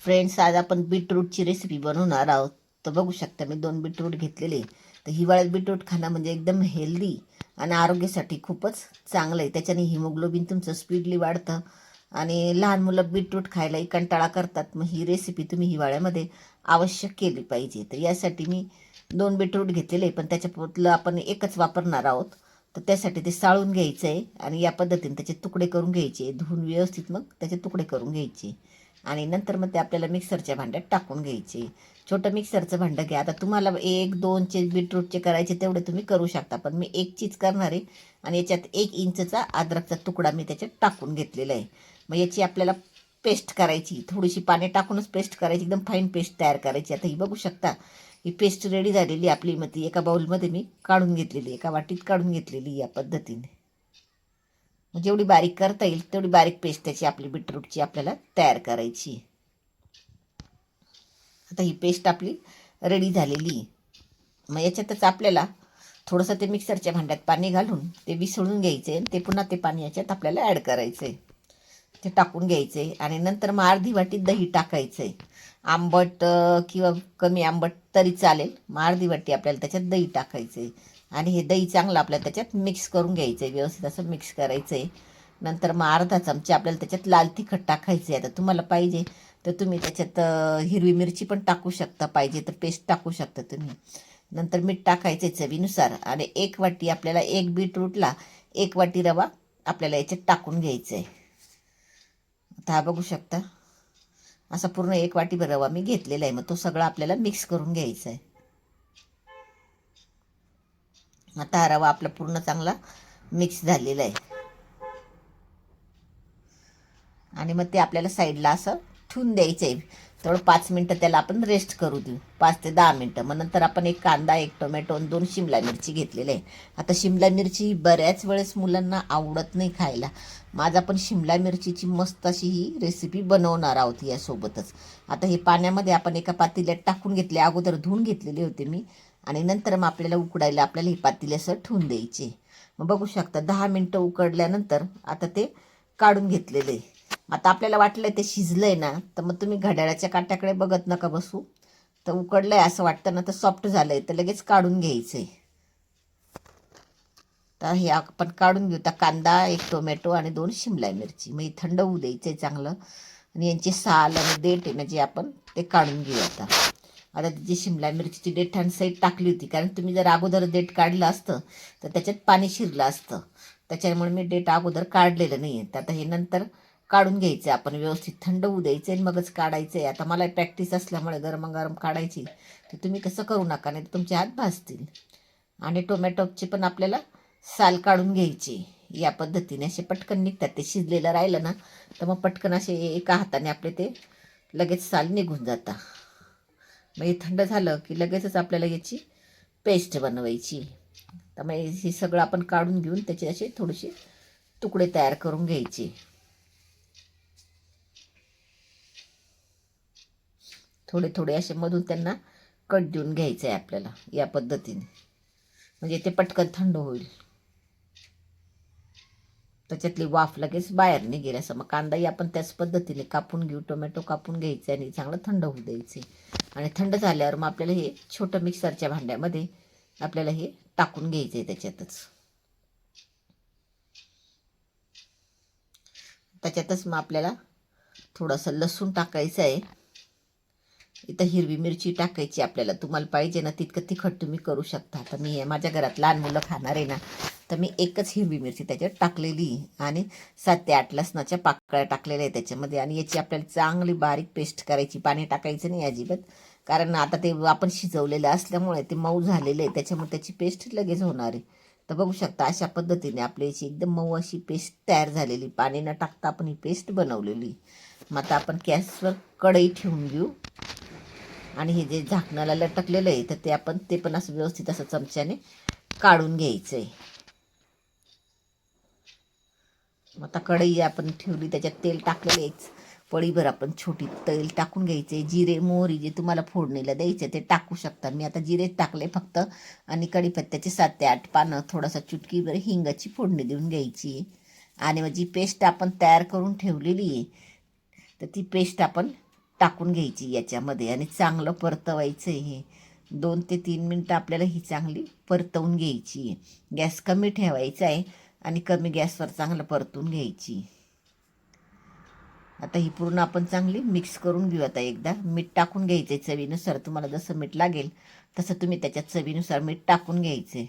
Friends आज आपण बीटरूटची recipe बनवणार आहोत. तर बघू शकता मी दोन बीटरूट घेतलेले तर हिवाळ्यात बीटरूट खाणं म्हणजे एकदम हेल्दी आणि आरोग्यासाठी खूपच चांगलं आहे. त्याच्याने हिमोग्लोबिन तुमचं स्पीडली वाढतं आणि लहान मुलं बीटरूट खायलाही कंटाळा करतात. मग ही रेसिपी तुम्ही हिवाळ्यामध्ये आवश्यक केली पाहिजे. तर यासाठी मी दोन बीटरूट घेतलेले आहे, पण त्याच्यापुरतलं आपण एकच वापरणार आहोत. तर त्यासाठी ते साळून घ्यायचं आहे आणि या पद्धतीने त्याचे तुकडे करून घ्यायचे. धुवून व्यवस्थित मग त्याचे तुकडे करून घ्यायचे. आणि नंतर मग ते आपल्याला मिक्सरच्या भांड्यात टाकून घ्यायचे. छोटं मिक्सरचं भांडं घ्या. आता तुम्हाला एक दोनचे बीटरूटचे करायचे तेवढे तुम्ही करू शकता. पण मी एक चीज करणार आहे आणि याच्यात एक इंचचा अद्रकचा तुकडा मी त्याच्यात टाकून घेतलेला आहे. मग याची आपल्याला पेस्ट करायची. थोडीशी पाणी टाकूनच पेस्ट करायची. एकदम फाईन पेस्ट तयार करायची. आता ही बघू शकता ही पेस्ट रेडी झालेली आपली. मग ती एका बाउलमध्ये मी काढून घेतलेली एका वाटीत काढून घेतलेली या पद्धतीने. जेवढी बारीक करता येईल तेवढी बारीक पेस्ट त्याची आपली बीटरूटची आपल्याला तयार करायची. आता ही पेस्ट आपली रेडी झालेली. मग याच्यातच आपल्याला थोडंसं ते मिक्सरच्या भांड्यात पाणी घालून ते विसळून घ्यायचे आणि ते पुन्हा ते पाणी याच्यात आपल्याला ॲड करायचं. आहे ते टाकून घ्यायचे आणि नंतर मग अर्धी वाटी दही टाकायचं. आहे आंबट किंवा कमी आंबट तरी चालेल. मग अर्धी वाटी आपल्याला त्याच्यात दही टाकायचं. आहे आणि हे दही चांगलं आपल्याला त्याच्यात मिक्स करून घ्यायचं आहे व्यवस्थित असं मिक्स करायचं आहे नंतर मग अर्धा चमचा आपल्याला त्याच्यात लाल तिखट टाकायचं आहे आता तुम्हाला पाहिजे तर तुम्ही त्याच्यात हिरवी मिरची पण टाकू शकता पाहिजे तर पेस्ट टाकू शकता तुम्ही. नंतर मीठ टाकायचे चवीनुसार आणि एक वाटी आपल्याला एक बीटरूटला एक वाटी रवा आपल्याला याच्यात टाकून घ्यायचं आहे आता हा बघू शकता. असा पूर्ण एक वाटीभर रवा मी घेतलेला आहे. मग तो सगळा आपल्याला मिक्स करून घ्यायचा आहे आता हा रवा आपला पूर्ण चांगला मिक्स झालेला आहे. आणि मग ते आपल्याला साईडला असं ठेवून द्यायचं आहे. तेवढं पाच मिनटं त्याला आपण रेस्ट करू देऊ. पाच ते दहा मिनटं. मग नंतर आपण एक कांदा एक टोमॅटो आणि दोन शिमला मिरची घेतलेले आहे. आता शिमला मिरची ही बऱ्याच वेळेस मुलांना आवडत नाही खायला. माझा पण शिमला मिरचीची मस्त अशी ही रेसिपी बनवणार आहोत यासोबतच. आता हे पाण्यामध्ये आपण एका पातेल्यात टाकून घेतले. अगोदर धुवून घेतलेले होते मी. आणि नंतर मग आपल्याला उकडायला आपल्याला ही पातेली असं ठेवून द्यायचे. मग बघू शकता दहा मिनटं उकडल्यानंतर आता ते काढून घेतलेले. आहे आता आपल्याला वाटलं ते शिजलंय ना तर मग तुम्ही घड्याळाच्या काट्याकडे बघत नका बसू. तर उकडलंय असं वाटतं ना तर सॉफ्ट झालं आहे तर लगेच काढून घ्यायचं. आहे तर हे आपण काढून घेऊ. तर कांदा एक टोमॅटो आणि दोन शिमला मिरची. मग हे थंड होऊ द्यायचं आहे चांगलं. आणि यांची साल आणि देठ आहे ना जे आपण ते काढून घेऊ आता. आता तिची शिमला मिरचीची डेट आणि साईड टाकली होती. कारण तुम्ही जर अगोदर डेट काढलं असतं तर त्याच्यात पाणी शिरलं असतं. त्याच्यामुळे मी डेट अगोदर काढलेलं नाही आहे तर आता हे नंतर काढून घ्यायचं आपण. व्यवस्थित थंड होऊ द्यायचं आणि मगच काढायचं आहे आता मला प्रॅक्टिस असल्यामुळे गरमागरम काढायची. तर तुम्ही कसं करू नका नाही तर तुमचे हात भाजतील. आणि टोमॅटोची पण आपल्याला साल काढून घ्यायची. या पद्धतीने असे पटकन निघतात. ते शिजलेलं राहिलं ना तर मग पटकन असे एका हाताने आपले ते लगेच साल निघून जातात मग हे थंड झालं की लगेचच आपल्याला याची पेस्ट बनवायची. तर मग हे सगळं आपण काढून घेऊन त्याचे असे थोडेसे तुकडे तयार करून घ्यायचे. थोडे थोडे असे मधून त्यांना कट देऊन घ्यायचं आहे आपल्याला या पद्धतीने. म्हणजे ते पटकन थंड होईल. त्याच्यातली वाफ लगेच बाहेर निघेल. असं मग कांदाही आपण त्याच पद्धतीने कापून घेऊ टोमॅटो कापून घ्यायचे आणि चांगलं थंड होऊ द्यायचे. आणि थंड झाल्यावर मग आपल्याला हे छोटं मिक्सरच्या भांड्यामध्ये आपल्याला हे टाकून घ्यायचं आहे त्याच्यातच. त्याच्यातच मग आपल्याला थोडंसं लसूण टाकायचं आहे. इथं हिरवी मिरची टाकायची आपल्याला. तुम्हाला पाहिजे ना तितकं तिखट तुम्ही करू शकता. तर मी माझ्या घरात लहान मुलं खाणार आहे ना तर मी एकच हिरवी मिरची त्याच्यात टाकलेली आणि सात ते आठ लसणाच्या पाकळ्या टाकलेल्या आहे त्याच्यामध्ये. आणि याची आपल्याला चांगली बारीक पेस्ट करायची. पाणी टाकायचं नाही अजिबात. कारण आता ते आपण शिजवलेलं असल्यामुळे ते मऊ झालेलं आहे. त्याच्यामुळे त्याची पेस्ट लगेच होणार आहे. तर बघू शकता अशा पद्धतीने आपली याची एकदम मऊ अशी पेस्ट तयार झालेली. पाणी न टाकता आपण ही पेस्ट बनवलेली. मग आता आपण गॅसवर कढई ठेवून घेऊ. आणि हे जे झाकणाला लटकलेलं आहे तर ते आपण ते पण असं व्यवस्थित असं चमच्याने काढून घ्यायचं आहे मग आता कढई आपण ठेवली त्याच्यात तेल टाकलेलं आहेच पळीभर आपण छोटी तेल टाकून घ्यायचे. जिरे मोहरी जे तुम्हाला फोडणीला द्यायचे ते टाकू शकता. मी आता जिरे टाकले फक्त आणि कढीपत्त्याचे सात ते आठ पानं थोडासा चुटकीभर हिंगाची फोडणी देऊन घ्यायची. आणि मग जी पेस्ट आपण तयार करून ठेवलेली आहे तर ती पेस्ट आपण टाकून घ्यायची याच्यामध्ये. आणि चांगलं परतवायचं हे दोन ते तीन मिनटं आपल्याला ही चांगली परतवून घ्यायची आहे. गॅस कमी ठेवायचा आहे. आणि कमी गॅसवर चांगलं परतून घ्यायची. आता ही पूर्ण आपण चांगली मिक्स करून घेऊ आता एकदा. मीठ टाकून घ्यायचं आहे चवीनुसार. तुम्हाला जसं मीठ लागेल तसं तुम्ही त्याच्यात चवीनुसार मीठ टाकून घ्यायचे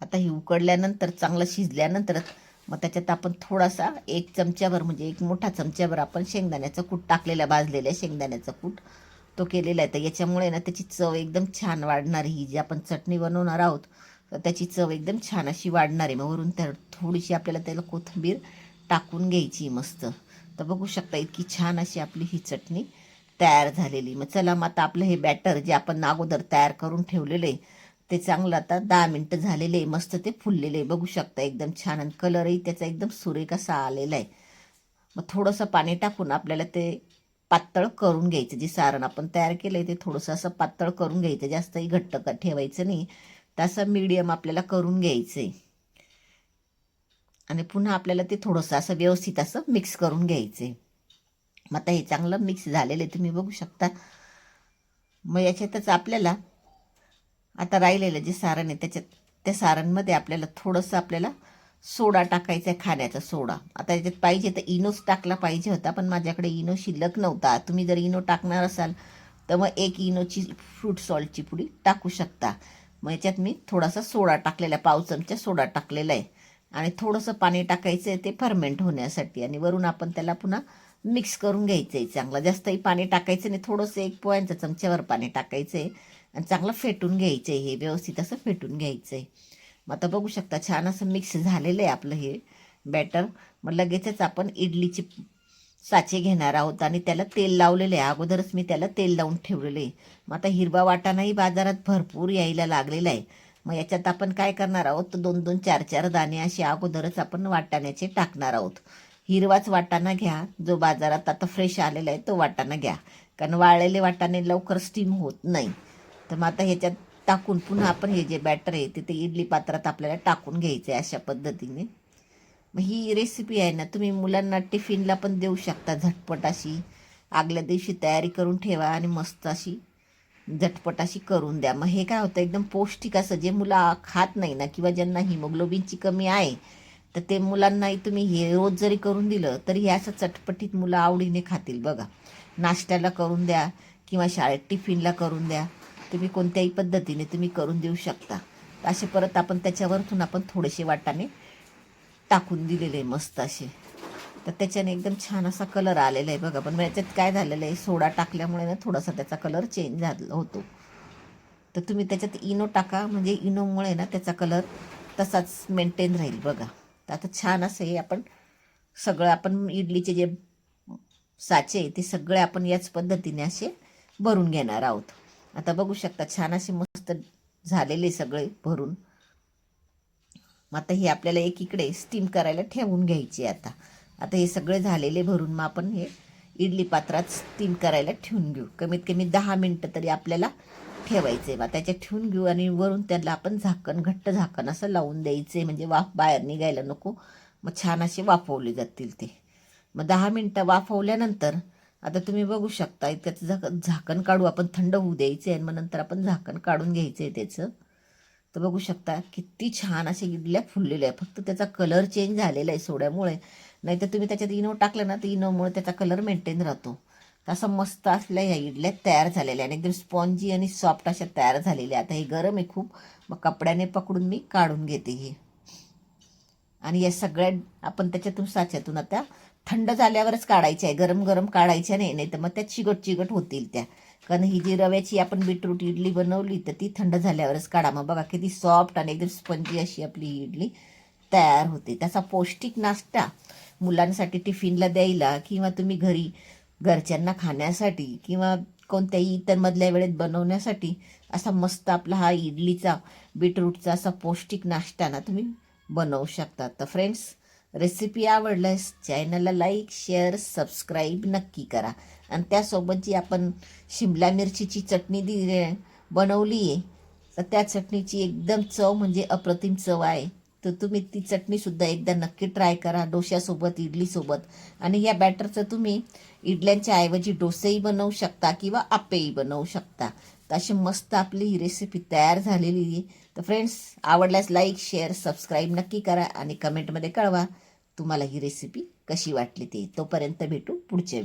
आता ही उकडल्यानंतर चांगलं शिजल्यानंतर मग त्याच्यात आपण थोडासा एक चमच्याभर म्हणजे एक मोठा चमच्याभर आपण शेंगदाण्याचं कूट टाकलेला भाजलेल्या शेंगदाण्याचा कूट. तो केलेला आहे. तर याच्यामुळे ना त्याची चव एकदम छान वाढणार ही. जी आपण चटणी बनवणार आहोत तर त्याची चव एकदम छान अशी वाढणार आहे. मग वरून त्या थोडीशी आपल्याला त्याला कोथिंबीर टाकून घ्यायची मस्त. तर बघू शकता इतकी छान अशी आपली ही चटणी तयार झालेली. मग चला मग आता आपलं हे बॅटर जे आपण अगोदर तयार करून ठेवलेलं आहे ते चांगलं आता दहा मिनटं झालेले आहे. मस्त ते फुललेले आहे. बघू शकता एकदम छान आणि कलरही त्याचा एकदम सुरेख असा आलेला आहे. मग थोडंसं पाणी टाकून आपल्याला ते पातळ करून घ्यायचं. जे सारण आपण तयार केलं आहे ते थोडंसं असं पातळ करून घ्यायचं. जास्तही घट्ट का ठेवायचं नाही. तसं मीडियम आपल्याला करून घ्यायचं आहे आणि पुन्हा आपल्याला ते थोडंसं असं व्यवस्थित असं मिक्स करून घ्यायचं आहे मग आता हे चांगलं मिक्स झालेलं आहे. तुम्ही बघू शकता. मग याच्यातच आपल्याला आता राहिलेलं जे सारण आहे त्याच्यात त्या सारणमध्ये आपल्याला थोडंसं आपल्याला सोडा टाकायचा आहे खाण्याचा सोडा. आता याच्यात पाहिजे तर इनोच टाकला पाहिजे होता पण माझ्याकडे इनो शिल्लक नव्हता. तुम्ही जर इनो टाकणार असाल तर मग एक इनोची फ्रूट सॉल्टची पुडी टाकू शकता. मग याच्यात मी थोडासा सोडा टाकलेला आहे पाव चमचा सोडा टाकलेला आहे. आणि थोडंसं पाणी टाकायचं आहे ते फर्मेंट होण्यासाठी. आणि वरून आपण त्याला पुन्हा मिक्स करून घ्यायचं आहे. चांगलं जास्तही पाणी टाकायचं नाही थोडंसं एक पोह्यांच्या चमच्यावर पाणी टाकायचं आहे. आणि चांगलं फेटून घ्यायचं आहे. हे व्यवस्थित असं फेटून घ्यायचं आहे. मग आता बघू शकता छान असं मिक्स झालेलं आहे आपलं हे बॅटर मग लगेचच आपण इडलीचे साचे घेणार आहोत आणि त्याला तेल लावलेलं आहे. अगोदरच मी त्याला तेल लावून ठेवलेलं आहे. मग आता हिरवा वाटाणाही बाजारात भरपूर यायला लागलेला आहे. मग याच्यात आपण काय करणार आहोत? तर दोन दोन चार चार दाणे असे अगोदरच आपण वाटाण्याचे टाकणार आहोत. हिरवाच वाटाणा घ्या. जो बाजारात आता फ्रेश आलेला आहे तो वाटाणा घ्या. कारण वाळलेले वाटाणे लवकर स्टीम होत नाही. तर मग आता ह्याच्यात टाकून पुन्हा आपण हे जे बॅटर आहे ते ते इडली पात्रात आपल्याला टाकून घ्यायचं आहे अशा पद्धतीने. मग ही रेसिपी आहे ना तुम्ही मुलांना टिफिनला पण देऊ शकता झटपट अशी. आगल्या दिवशी तयारी करून ठेवा आणि मस्त अशी झटपट अशी करून द्या. मग हे काय होतं एकदम पौष्टिक असं जे मुलं खात नाही ना किंवा ज्यांना हिमोग्लोबिनची कमी आहे तर ते मुलांनाही तुम्ही हे रोज जरी करून दिलं तरी हे असं चटपटीत मुलं आवडीने खातील. बघा नाश्त्याला करून द्या किंवा शाळेत टिफिनला करून द्या. तुम्ही कोणत्याही पद्धतीने तुम्ही करून देऊ शकता. असे परत आपण त्याच्यावरतून आपण थोडेसे वाटाने टाकून दिलेले मस्त असे. तर त्याच्याने एकदम छान असा कलर आलेला आहे बघा. पण याच्यात काय झालेलं आहे? सोडा टाकल्यामुळे ना थोडासा त्याचा कलर चेंज झाला होतो. तर तुम्ही त्याच्यात इनो टाका. म्हणजे इनोमुळे ना त्याचा कलर तसाच मेंटेन राहील बघा. तर आता छान असं हे आपण सगळं आपण इडलीचे जे साचे आहे ते सगळे आपण याच पद्धतीने असे भरून घेणार आहोत. आता बघू शकता छान असे मस्त झालेले सगळे भरून. मग आता हे आपल्याला एकीकडे स्टीम करायला ठेवून घ्यायचे आता. आता हे सगळे झालेले भरून मग आपण हे इडली पात्रात स्टीम करायला ठेवून घेऊ. कमीत कमी दहा मिनटं तरी आपल्याला ठेवायचं आहे. त्याच्यात ठेवून घेऊ आणि वरून त्याला आपण झाकण घट्ट झाकण असं लावून द्यायचे म्हणजे वाफ बाहेर निघायला नको. मग छान असे वाफवले जातील ते. मग दहा मिनटं वाफवल्यानंतर आता तुम्ही बघू शकता त्याचं झाक झाकण काढू आपण थंड होऊ द्यायचे आणि मग नंतर आपण झाकण काढून घ्यायचं आहे त्याचं. तर बघू शकता किती छान अशा इडल्या फुललेल्या आहे फक्त त्याचा कलर चेंज झालेला आहे सोड्यामुळे. नाही तर तुम्ही त्याच्यात इनो टाकलं ना तर इनोमुळे त्याचा कलर मेंटेन राहतो. असं मस्त असल्या ह्या इडल्या तयार झालेल्या आणि एकदम स्पॉन्जी आणि सॉफ्ट अशा तयार झालेल्या. आता हे गरम आहे खूप. मग कपड्याने पकडून मी काढून घेते हे. आणि या सगळ्या आपण त्याच्यातून साच्यातून आता थंड झाल्यावरच काढायच्या आहे. गरम गरम काढायच्या नाही नाही तर मग त्या चिगट चिगट होतील त्या. कारण ही जी रव्याची आपण बीटरूट इडली बनवली तर ती थंड झाल्यावरच काढा. मग बघा किती सॉफ्ट आणि एकदम स्पंजी अशी आपली ही इडली तयार होते. त्याचा पौष्टिक नाश्ता मुलांसाठी टिफिनला द्यायला किंवा तुम्ही घरी घरच्यांना खाण्यासाठी किंवा कोणत्याही इतर मधल्या वेळेत बनवण्यासाठी असा मस्त आपला हा इडलीचा बीटरूटचा असा पौष्टिक नाश्ता ना तुम्ही बनवू शकता. तर फ्रेंड्स रेसिपी आवडल्यास चॅनलला लाईक शेअर सबस्क्राईब नक्की करा. आणि त्यासोबत जी आपण शिमला मिरचीची चटणी दि बनवली आहे तर त्या चटणीची एकदम चव म्हणजे अप्रतिम चव आहे. तर तुम्ही ती चटणीसुद्धा एकदा नक्की ट्राय करा डोश्यासोबत इडलीसोबत. आणि या बॅटरचं तुम्ही इडल्यांच्या ऐवजी डोसेही बनवू शकता किंवा आपेही बनवू शकता. तर अशी मस्त आपली ही रेसिपी तयार झालेली आहे. तर फ्रेंड्स आवडल्यास लाईक शेअर सबस्क्राईब नक्की करा आणि कमेंटमध्ये कळवा. तुम्हाला ही रेसिपी कशी वाटली ते? तोपर्यंत भेटू पुढच्या